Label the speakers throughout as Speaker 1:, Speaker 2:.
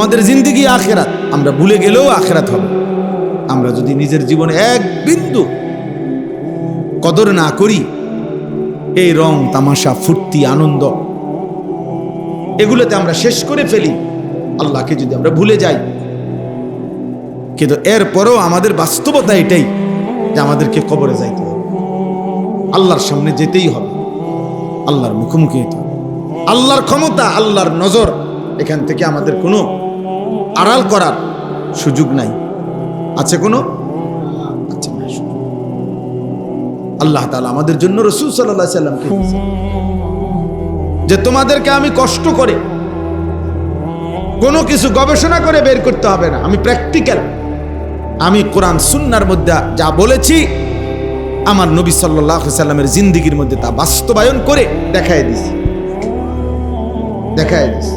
Speaker 1: আমাদের জিন্দিগি আখেরাত। আমরা ভুলে গেলেও আখেরাত হবে। আমরা যদি নিজের জীবনে এক বিন্দু কদর না করি, এই রং, তামাশা, ফুর্তি, আনন্দ, এগুলোতে আমরা শেষ করে ফেলি। আল্লাহকে যদি আমরা ভুলে যাই। কিন্তু এরপরেও আমাদের বাস্তবতা এটাই যে আমাদেরকে কবরে যাইতে হবে। আল্লাহর সামনে যেতেই হবে। আল্লাহর মুখোমুখি হতে হবে। আল্লাহর ক্ষমতা, আল্লাহর নজর, এখান থেকে আমাদের কোনো আড়াল করার সুযোগ নাই। আছে কোনো? আচ্ছা আল্লাহ তালা আমাদের জন্য রসুল সাল্লাহ সাল্লামকে যে তোমাদেরকে আমি কষ্ট করে কোনো কিছু গবেষণা করে বের করতে হবে না। আমি প্র্যাকটিক্যাল আমি কোরআন, সুন্নার মধ্যে যা বলেছি, আমার নবী সাল্লাহ সাল্লামের জিন্দিগির মধ্যে তা বাস্তবায়ন করে দেখায় দিছি। দেখায় দিছি।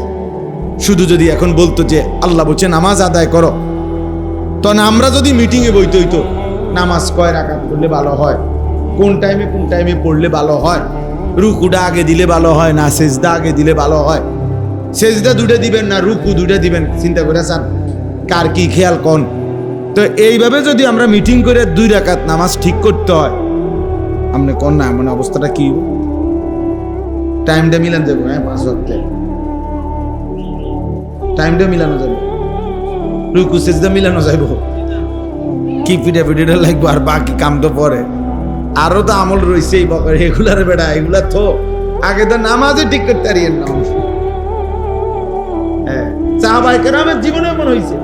Speaker 1: শুধু যদি এখন বলতো যে আল্লাহ বলছে, নামাজ আদায় করো। তখন আমরা যদি মিটিংয়ে বইতে হইতো, নামাজ কয় রাখাত করলে ভালো হয়? কোন টাইমে কোন টাইমে পড়লে ভালো হয়? রুকুটা আগে দিলে ভালো হয় না, সেজদা আগে দিলে ভালো হয়? সেজদা দুটো দিবেন না, রুকু দুটো দিবেন, চিন্তা করে চান, কার কি খেয়াল কোন? তো এইভাবে যদি আমরা মিটিং করে দুই রাকাত নামাজ ঠিক করতে হয় আপনি কন না, এমন অবস্থাটা কি? টাইমটা মিলান যাব হ্যাঁ পাঁচ ওয়াক্তে। টাইমটা মিলানো যাবে। রুকু, সেজদা মিলানো যাইব। কি পিঠিটা লাগবো আর বাকি কাম তো পরে। আরও তো আমল রয়েছে এই বকর, এগুলার বেড়া, এগুলা তো। আগে তো নামাজে ঠিক করতে পারিয়েন না। হ্যাঁ আমার জীবনে এমন হয়েছে